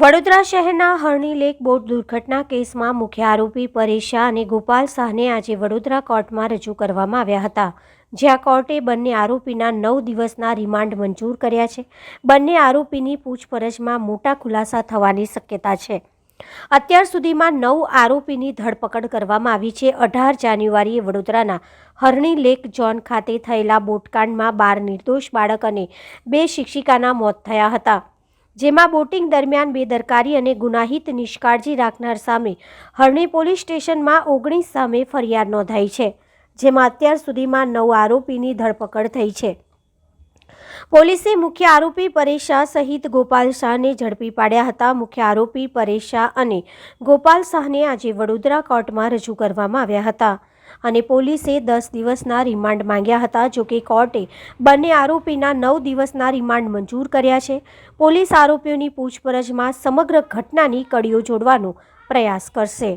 વડોદરા શહેરના હરણી lake boat દુર્ઘટના કેસમાં મુખ્ય આરોપી પરેશ શાહ અને ગોપાલ શાહને આજે વડોદરા કોર્ટમાં રજૂ કરવામાં આવ્યા હતા. જ્યાં કોર્ટે બંને આરોપીના નવ દિવસના રિમાન્ડ મંજૂર કર્યા છે. બંને આરોપીની પૂછપરછમાં મોટા ખુલાસા થવાની શક્યતા છે. અત્યાર સુધીમાં નવ આરોપીની ધરપકડ કરવામાં આવી છે. અઢાર જાન્યુઆરીએ વડોદરાના હરણી લેક ઝોન ખાતે થયેલા બોટકાંડમાં બાર નિર્દોષ બાળક અને બે શિક્ષિકાના મોત થયા હતા. જેમાં બોટિંગ દરમિયાન બેદરકારી અને ગુનાહિત નિષ્કાળજી રાખનાર સામે હરણી પોલીસ સ્ટેશનમાં ઓગણીસ સામે ફરિયાદ નોંધાઈ છે, જેમાં અત્યાર સુધીમાં નવ આરોપીની ધરપકડ થઈ છે. પોલીસે મુખ્ય આરોપી પરેશ શાહ સહિત ગોપાલ શાહને ઝડપી પાડ્યા હતા. મુખ્ય આરોપી પરેશ શાહ અને ગોપાલ શાહને આજે વડોદરા કોર્ટમાં રજૂ કરવામાં આવ્યા હતા. અને પોલીસે દસ દિવસના રિમાન્ડ માંગ્યા હતા, જો કે કોર્ટે બંને આરોપીના નવ દિવસના રિમાન્ડ મંજૂર કર્યા છે. પોલીસ આરોપીઓની પૂછપરછમાં સમગ્ર ઘટનાની કડીઓ જોડવાનો પ્રયાસ કરશે.